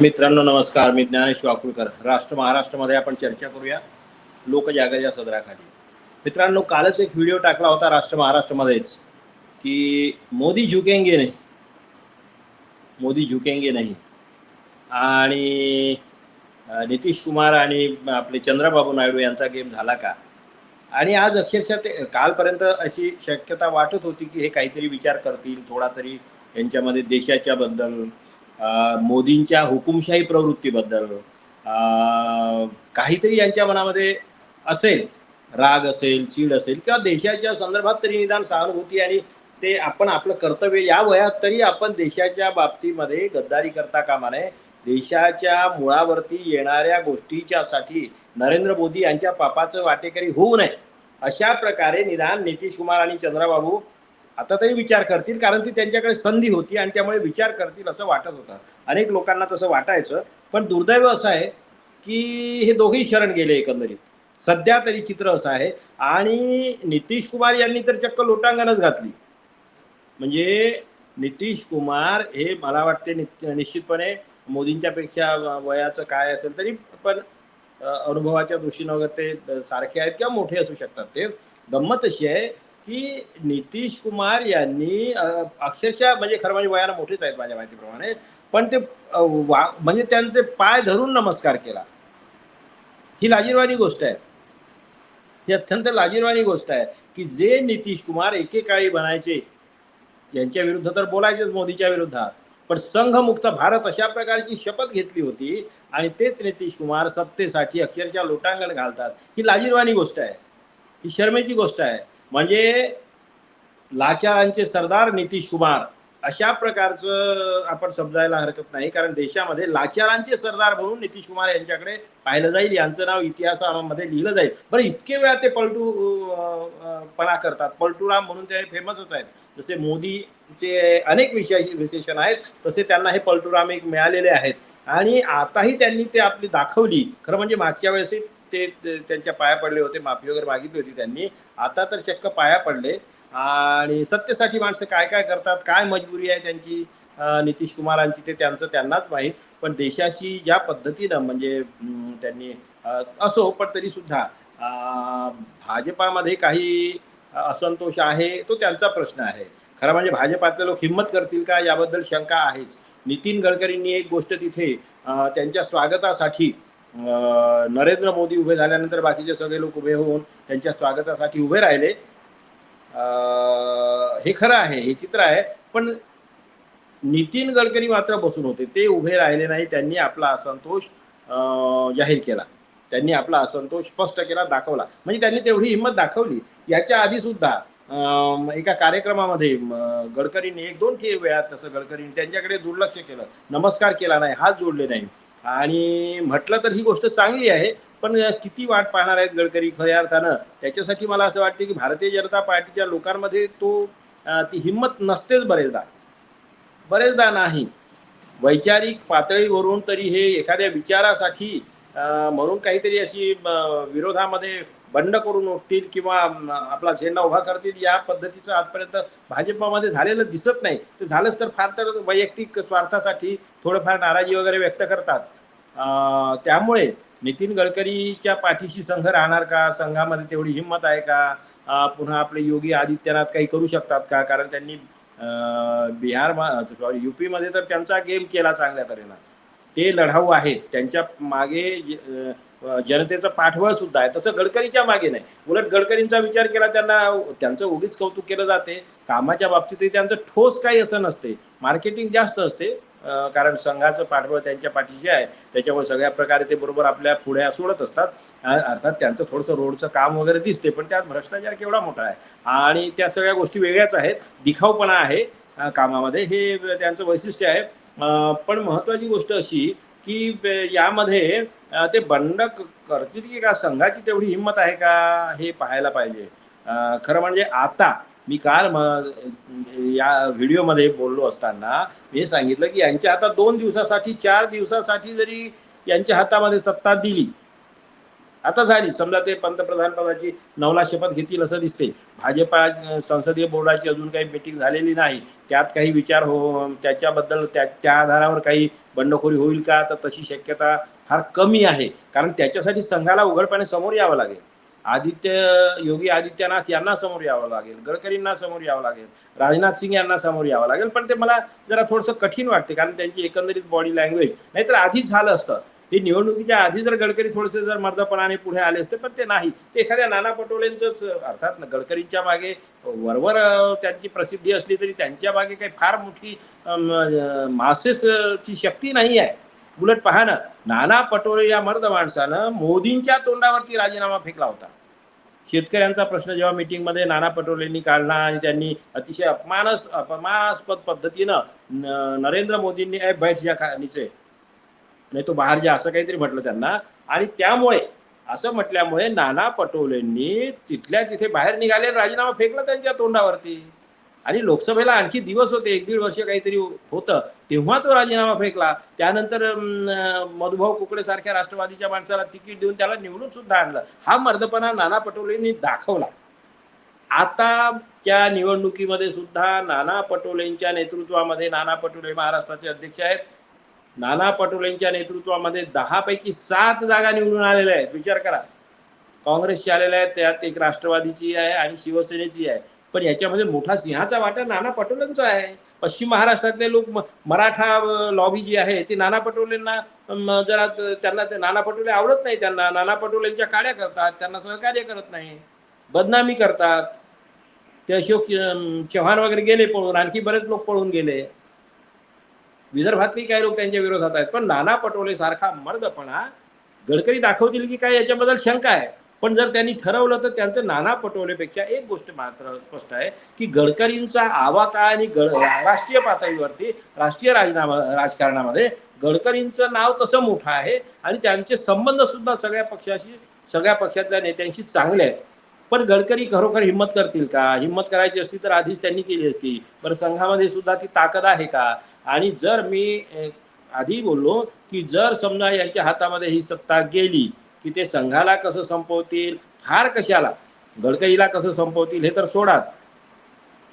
मित्रांनो नमस्कार. मी ज्ञानेश वाकुळकर राष्ट्र महाराष्ट्रामध्ये आपण चर्चा करूया. लोकजागर सदराखाली. मित्रांनो कालच एक व्हिडिओ टाकला होता राष्ट्र महाराष्ट्रामध्येच की मोदी झुकेंगे नाही. मोदी झुकेंगे नाही. आणि नितीश कुमार आणि आपले चंद्रबाबू नायडू यांचा गेम झाला का? आणि आज अक्षरशः ते कालपर्यंत अशी शक्यता वाटत होती की हे काहीतरी विचार करतील थोडा तरी यांच्यामध्ये देशाच्या बद्दल मोदींच्या हुकुमशाही प्रवृत्तीबद्दल अं, काहीतरी यांच्या मनामध्ये असेल राग असेल चीड असेल किंवा देशाच्या संदर्भात तरी निदान सहानुभूती आणि ते आपण आपलं कर्तव्य या वयात तरी आपण देशाच्या बाबतीमध्ये गद्दारी करता कामा नये. देशाच्या मुळावरती येणाऱ्या गोष्टीच्यासाठी नरेंद्र मोदी यांच्या पापाचं वाटेकरी होऊ नये. अशा प्रकारे निदान नितीश कुमार आणि चंद्रबाबू आता तरी विचार करतील कारण ती त्यांच्याकडे संधी होती आणि त्यामुळे विचार करतील असं वाटत होतं. अनेक लोकांना तसं वाटायचं पण दुर्दैव असं आहे की हे दोघेही शरण गेले एकंदरीत. सध्या तरी चित्र असं आहे आणि नितीश कुमार यांनी तर चक्क लोटांगणच घातली. म्हणजे नितीश कुमार हे मला वाटते निश्चितपणे मोदींच्या पेक्षा वयाचं काय असेल तरी पण अनुभवाच्या दृष्टीनं वगैरे ते सारखे आहेत किंवा मोठे असू शकतात. ते गंमत अशी आहे की नितीश कुमार यांनी अक्षरशः म्हणजे खरं म्हणजे वयाला मोठेच आहेत माझ्या माहितीप्रमाणे पण ते वा म्हणजे त्यांचे पाय धरून नमस्कार केला. ही लाजीरवाणी गोष्ट आहे. ही अत्यंत लाजीरवाणी गोष्ट आहे की जे नितीश कुमार एकेकाळी बनायचे यांच्या विरुद्ध तर बोलायचेच मोदीच्या विरुद्धात पण संघमुक्त भारत अशा प्रकारची शपथ घेतली होती आणि तेच नितीश कुमार सत्तेसाठी अक्षरशः लोटांगण घालतात. ही लाजीरवाणी गोष्ट आहे. ही शर्मेची गोष्ट आहे. म्हणजे लाचारांचे सरदार नितीश कुमार अशा प्रकारचं आपण समजायला हरकत नाही कारण देशामध्ये लाचारांचे सरदार म्हणून नितीश कुमार यांच्याकडे पाहिलं जाईल यांचं नाव इतिहासामध्ये लिहिलं जाईल. बरं इतके वेळा ते पलटू पणा करतात. पलटूराम म्हणून ते फेमसच आहेत. जसे मोदीचे अनेक विषय विशेषण आहेत तसे त्यांना हे पलटूराम एक मिळालेले आहेत. आणि आताही त्यांनी ते आपली दाखवली. खरं म्हणजे मागच्या वेळेस ते त्यांच्या पाया पडले होते माफी वगैरे मागितली होती त्यांनी. आता तर चक्क पाया पडले. आणि सत्तेसाठी माणसं काय काय करतात काय मजबुरी आहे त्यांची नितीश कुमारांची ते त्यांचं त्यांनाच माहीत. पण देशाशी ज्या पद्धतीनं म्हणजे त्यांनी असो पण तरी सुद्धा भाजपामध्ये काही असंतोष आहे तो त्यांचा प्रश्न आहे. खरं म्हणजे भाजपातले लोक हिंमत करतील का? याबद्दल शंका आहेच. नितीन गडकरींनी एक गोष्ट तिथे त्यांच्या स्वागतासाठी नरेंद्र मोदी उभे झाल्यानंतर बाकीचे सगळे लोक उभे होऊन त्यांच्या स्वागतासाठी उभे राहिले. अं, हे खरं आहे हे चित्र आहे पण नितीन गडकरी मात्र बसून होते. ते उभे राहिले नाही त्यांनी आपला असंतोष अं, जाहीर केला. त्यांनी आपला असंतोष स्पष्ट केला दाखवला. म्हणजे त्यांनी तेवढी हिंमत दाखवली. याच्या आधी सुद्धा अं, एका कार्यक्रमामध्ये गडकरींनी एक दोन वेळा तसं गडकरींनी त्यांच्याकडे दुर्लक्ष केलं. नमस्कार केला नाही हात जोडले नाही. आणि म्हटलं तर ही गोष्ट चांगली आहे पण किती वाट पाहणार आहेत गडकरी खऱ्या अर्थानं? त्याच्यासाठी मला असं वाटतं की भारतीय जनता पार्टीच्या लोकांमध्ये तो ती हिंमत नसतेच बरेचदा. बरेचदा नाही. वैचारिक पातळीवरून तरी हे एखाद्या विचारासाठी म्हणून काहीतरी अशी विरोधामध्ये बंड करून उठतील किंवा आपला झेंडा उभा करतील या पद्धतीचं आजपर्यंत भाजपामध्ये झालेलं दिसत नाही. ते झालंच तर फार तर वैयक्तिक स्वार्थासाठी थोडंफार नाराजी वगैरे व्यक्त करतात. त्यामुळे नितीन गडकरीच्या पाठीशी संघ राहणार का? संघामध्ये तेवढी हिंमत आहे का? पुन्हा आपले योगी आदित्यनाथ काही करू शकतात का? कारण त्यांनी अं, बिहार सॉरी युपी मध्ये तर त्यांचा गेम केला चांगल्या तऱ्हेनं. ते लढाऊ आहेत. त्यांच्या मागे जनतेचा पाठबळ सुद्धा आहे. तसं गडकरीच्या मागे नाही. उलट गडकरींचा विचार केला त्यांना त्यांचं उगीच कौतुक केलं जाते. कामाच्या बाबतीतही त्यांचं ठोस काही असं नसते. मार्केटिंग जास्त असते कारण संघाचं पाठबळ त्यांच्या पाठीशी आहे. त्याच्यामुळे सगळ्या प्रकारे ते बरोबर आपल्या पुढे सोडत असतात. अर्थात त्यांचं थोडंसं रोडचं काम वगैरे दिसते पण त्यात भ्रष्टाचार केवढा मोठा आहे. आणि त्या सगळ्या गोष्टी वेगळ्याच आहेत. दिखाऊपणा आहे कामामध्ये. हे त्यांचं वैशिष्ट्य आहे. पण महत्वाची गोष्ट अशी की यामध्ये ते बंड करतील की का? संघाची तेवढी हिंमत आहे का? हे पाहायला पाहिजे. खरं म्हणजे आता मी काल या व्हिडिओमध्ये बोललो असताना मी सांगितलं की यांच्या हातात दोन दिवसासाठी चार दिवसासाठी जरी यांच्या हातामध्ये सत्ता दिली आता झाली. समजा ते पंतप्रधान पदाची नवला शपथ घेतील असं दिसते भाजपा संसदीय बोर्डाची अजून काही मिटिंग झालेली नाही. त्यात काही विचार हो त्याच्याबद्दल त्या त्या आधारावर काही बंडखोरी होईल का? तर तशी शक्यता फार कमी आहे. कारण त्याच्यासाठी संघाला उघडपणे समोर यावं लागेल. आदित्य योगी आदित्यनाथ यांना समोर यावं लागेल. गडकरींना समोर यावं लागेल. राजनाथ सिंग यांना समोर यावं लागेल. पण ते मला जरा थोडंसं कठीण वाटते. कारण त्यांची एकंदरीत बॉडी लँग्वेज नाहीतर आधीच झालं असतं. हे निवडणुकीच्या आधी जर गडकरी थोडेसे जर मर्दपणाने पुढे आले असते पण ते नाही. ते एखाद्या नाना पटोलेंचंच अर्थात गडकरींच्या मागे वरवर त्यांची प्रसिद्धी असली तरी त्यांच्या मागे काही फार मोठी मासेसची शक्ती नाही आहे. उलट पहा ना नाना पटोले या मर्द माणसानं मोदींच्या तोंडावरती राजीनामा फेकला होता. शेतकऱ्यांचा प्रश्न जेव्हा मीटिंगमध्ये नाना पटोलेंनी काढला आणि त्यांनी अतिशय अपमानस अपमानास्पद पद्धतीनं नरेंद्र मोदींनी ए बैठ या नीचे नाही तो बाहेर जा असं काहीतरी म्हटलं त्यांना. आणि त्यामुळे असं म्हटल्यामुळे नाना पटोलेंनी तिथल्या तिथे बाहेर निघाले राजीनामा फेकला त्यांच्या तोंडावरती. आणि लोकसभेला आणखी दिवस होते एक दीड वर्ष काहीतरी होतं तेव्हा तो राजीनामा फेकला. त्यानंतर मधुभाऊ कुकडे सारख्या राष्ट्रवादीच्या माणसाला तिकीट देऊन त्याला निवडून सुद्धा आणलं. हा मर्दपणा नाना पटोलेंनी दाखवला. आता त्या निवडणुकीमध्ये सुद्धा नाना पटोलेंच्या नेतृत्वामध्ये नाना पटोले महाराष्ट्राचे अध्यक्ष आहेत. नाना पटोलेंच्या नेतृत्वामध्ये दहा पैकी सात जागा निवडून आलेल्या आहेत. विचार करा. काँग्रेसची आलेल्या आहेत त्यात एक राष्ट्रवादीची आहे आणि शिवसेनेची आहे. पण याच्यामध्ये मोठा सिंहाचा वाटा नाना पटोलेंचा आहे. पश्चिम महाराष्ट्रातले लोक मराठा लॉबी जी आहे ती नाना पटोलेंना जरा त्यांना ते नाना पटोले आवडत नाही त्यांना. नाना पटोलेंच्या काड्या करतात त्यांना सहकार्य करत नाही. बदनामी करतात. ते अशोक चव्हाण वगैरे गेले पळून आणखी बरेच लोक पळून गेले. विदर्भातली काही लोक त्यांच्या विरोधात आहेत. पण नाना पटोले सारखा मर्दपणा गडकरी दाखवतील की काय याच्याबद्दल शंका आहे. पण जर त्यांनी ठरवलं तर त्यांचं नाना पटोलेपेक्षा एक गोष्ट मात्र स्पष्ट आहे की गडकरींचा आवाका आणि गड राष्ट्रीय पातळीवरती राष्ट्रीय राजनामा राजकारणामध्ये गडकरींचं नाव तसं मोठं आहे आणि त्यांचे संबंध सुद्धा सगळ्या पक्षाशी सगळ्या पक्षातल्या नेत्यांशी चांगले आहेत. पण गडकरी खरोखर हिंमत करतील का? हिंमत करायची असती तर आधीच त्यांनी केली असती. बरं संघामध्ये सुद्धा ती ताकद आहे का? आणि जर मी आधी बोललो की जर समजा यांच्या हातामध्ये ही सत्ता गेली की ते संघाला कसं संपवतील फार कशाला गडकरीला कसं संपवतील हे तर सोडात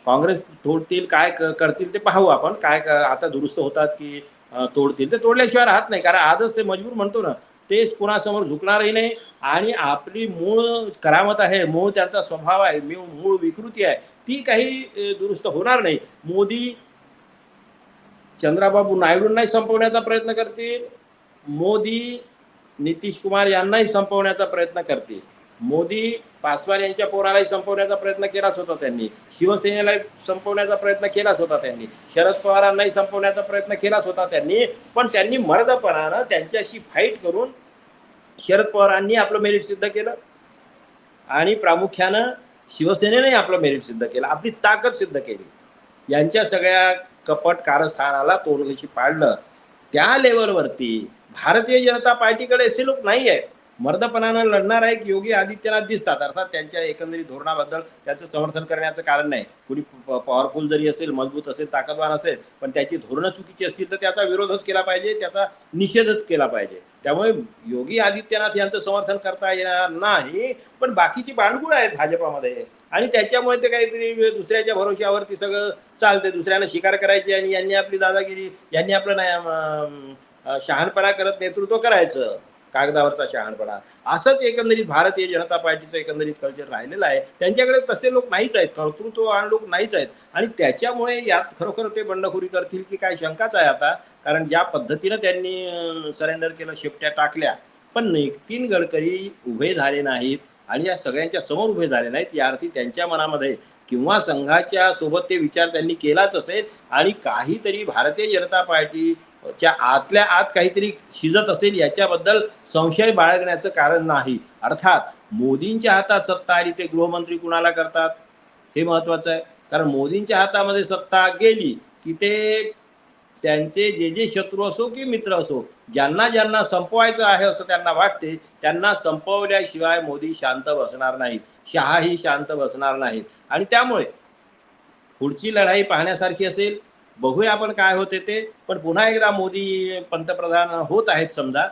काँग्रेस तोडतील काय करतील ते पाहू आपण काय आता दुरुस्त होतात की तोडतील ते तोडल्याशिवाय राहत नाही. कारण आजच ते मजबूर म्हणतो ना तेच कुणासमोर झुकणारही नाही आणि आपली मूळ करामत आहे मूळ त्यांचा स्वभाव आहे मूळ मूळ विकृती आहे ती काही दुरुस्त होणार नाही. मोदी चंद्राबाबू नायडूंनाही संपवण्याचा प्रयत्न करतील. मोदी नितीश कुमार यांनाही संपवण्याचा प्रयत्न करतील. मोदी पासवान यांच्या पोरालाही संपवण्याचा प्रयत्न केलाच होता त्यांनी. शिवसेनेलाही संपवण्याचा प्रयत्न केलाच होता त्यांनी. शरद पवारांनाही संपवण्याचा प्रयत्न केलाच होता त्यांनी. पण त्यांनी मर्दपणानं त्यांच्याशी फाईट करून शरद पवारांनी आपलं मेरिट सिद्ध केलं. आणि प्रामुख्यानं शिवसेनेनेही आपलं मेरिट सिद्ध केलं. आपली ताकद सिद्ध केली. यांच्या सगळ्या कपट कारस्थानाला तोडगशी पाडलं. त्या लेवलवरती भारतीय जनता पार्टीकडे असे लोक नाही आहेत मर्दपणानं लढणार आहे की योगी आदित्यनाथ दिसतात. अर्थात त्यांच्या एकंदरीत धोरणाबद्दल त्याचं समर्थन करण्याचं कारण नाही. कुणी पॉवरफुल जरी असेल मजबूत असेल ताकदवान असेल पण त्याची धोरणं चुकीची असतील तर त्याचा विरोधच केला पाहिजे त्याचा निषेधच केला पाहिजे. त्यामुळे योगी आदित्यनाथ यांचं समर्थन करता येणार नाही पण बाकीची बांडगुळ आहेत भाजपामध्ये. आणि त्याच्यामुळे ते काहीतरी दुसऱ्याच्या भरोश्यावरती सगळं चालते दुसऱ्याला शिकार करायची आणि यांनी आपली दादागिरी यांनी आपलं नाही शहाणपणा करत नेतृत्व करायचं. कागदावरचा शहाणपणा असंच एकंदरीत भारतीय जनता पार्टीचं एकंदरीत कल्चर राहिलेलं आहे. त्यांच्याकडे तसे लोक नाहीच आहेत. कर्तृत्ववान लोक नाहीच आहेत. आणि त्याच्यामुळे यात खरोखर ते बंडखोरी करतील की काय शंकाच आहे आता. कारण ज्या पद्धतीनं त्यांनी सरेंडर केलं शेपट्या टाकल्या पण नितीन गडकरी उभे झाले नाहीत आणि या सगळ्यांच्या समोर उभे झाले नाहीत या अर्थी त्यांच्या मनामध्ये किंवा संघाच्या सोबत ते विचार त्यांनी केलाच असेल. आणि काहीतरी भारतीय जनता पार्टी च्या आतल्या आत काहीतरी शिजत असेल याच्याबद्दल संशय बाळगण्याचं कारण नाही. अर्थात मोदींच्या हातात सत्ता आली ते गृहमंत्री कुणाला करतात? हे महत्वाचं आहे. कारण मोदींच्या हातामध्ये सत्ता गेली की ते त्यांचे जे जे शत्रू असो की मित्र असो ज्यांना ज्यांना संपवायचं आहे असं त्यांना वाटते त्यांना संपवल्याशिवाय मोदी शांत बसणार नाहीत. शहाही शांत बसणार नाहीत. आणि त्यामुळे पुढची लढाई पाहण्यासारखी असेल बघूया आपण काय होते ते. पण पुन्हा एकदा मोदी पंतप्रधान होत आहेत समजा.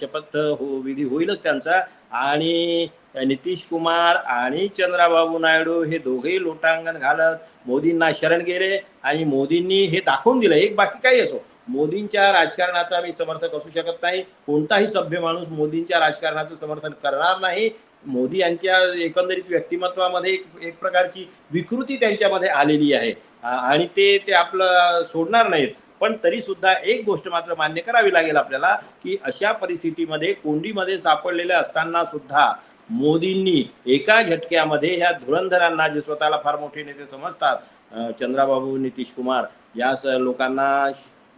शपथ हो विधी होईलच त्यांचा. आणि नितीश कुमार आणि चंद्राबाबू नायडू हे दोघेही लोटांगण घालत मोदींना शरण गेले आणि मोदींनी हे दाखवून दिलं. एक बाकी काही असो. मोदींच्या राजकारणाचा मी समर्थक असू शकत नाही. कोणताही सभ्य माणूस मोदींच्या राजकारणाचं समर्थन करणार नाही. मोदी यांच्या एकंदरीत व्यक्तिमत्वामध्ये एक एक प्रकारची विकृती त्यांच्यामध्ये आलेली आहे. आणि ते ते आपलं सोडणार नाहीत. पण तरी सुद्धा एक गोष्ट मात्र मान्य करावी लागेल आपल्याला की अशा परिस्थितीमध्ये कोंडीमध्ये सापडलेल्या असताना सुद्धा मोदींनी एका झटक्यामध्ये ह्या धुरंधरांना जे स्वतःला फार मोठे नेते समजतात चंद्राबाबू नितीश कुमार या लोकांना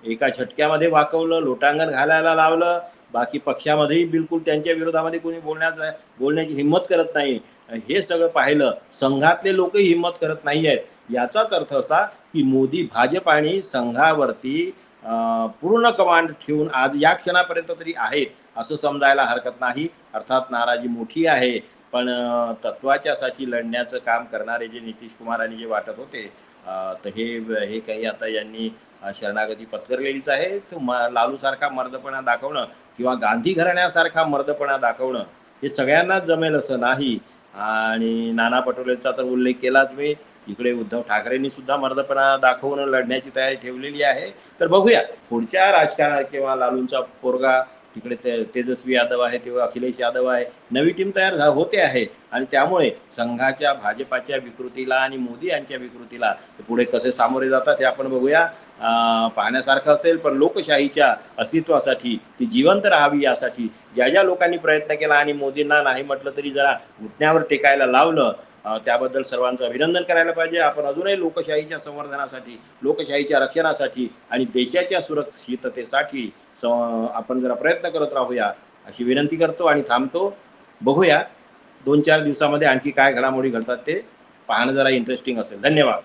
एका झटक्यामध्ये वाकवलं लोटांगण घालायला लावलं. बाकी पक्षामध्येही बिलकुल त्यांच्या विरोधामध्ये कोणी बोलण्याचा बोलण्याची हिंमत करत नाही. हे सगळं पाहिलं संघातले लोकही हिंमत करत नाही आहेत. याचाच अर्थ असा की मोदी भाजप आणि संघावरती अं, पूर्ण कमांड ठेवून आज या क्षणापर्यंत तरी आहेत असं समजायला हरकत नाही. अर्थात नाराजी मोठी आहे. पण अं, तत्वाच्यासाठी लढण्याचं काम करणारे जे नितीश कुमारांनी जे वाटत होते तर हे हे काही आता यांनी शरणागती पत्करलेलीच आहे. तर लालूसारखा मर्दपणा दाखवणं किंवा गांधी घराण्यासारखा मर्दपणा दाखवणं हे सगळ्यांनाच जमेल असं नाही. आणि नाना पटोलेचा तर उल्लेख केलाच मी. इकडे उद्धव ठाकरेंनी सुद्धा मर्दपणा दाखवून लढण्याची तयारी ठेवलेली आहे. तर बघूया पुढच्या राजकारणात किंवा लालूंचा पोरगा तिकडे ते तेजस्वी यादव आहे तेव्हा अखिलेश यादव आहे. नवी टीम तयार झा- होते आहे. आणि त्यामुळे संघाच्या भाजपाच्या विकृतीला आणि मोदी यांच्या विकृतीला पुढे कसे सामोरे जातात हे आपण बघूया. पाहण्यासारखं असेल पण लोकशाहीच्या अस्तित्वासाठी ती जिवंत राहावी यासाठी ज्या ज्या लोकांनी प्रयत्न केला आणि मोदींना नाही म्हटलं तरी जरा घुटण्यावर टेकायला लावलं त्याबद्दल सर्वांचं अभिनंदन करायला पाहिजे. आपण अजूनही लोकशाहीच्या संवर्धनासाठी लोकशाहीच्या रक्षणासाठी आणि देशाच्या सुरक्षिततेसाठी आपण जरा प्रयत्न करत राहूया. अशी विनंती करतो आणि थांबतो. बघूया दोन चार दिवसामध्ये आणखी काय घडामोडी घडतात ते पाहणं जरा इंटरेस्टिंग असेल. धन्यवाद.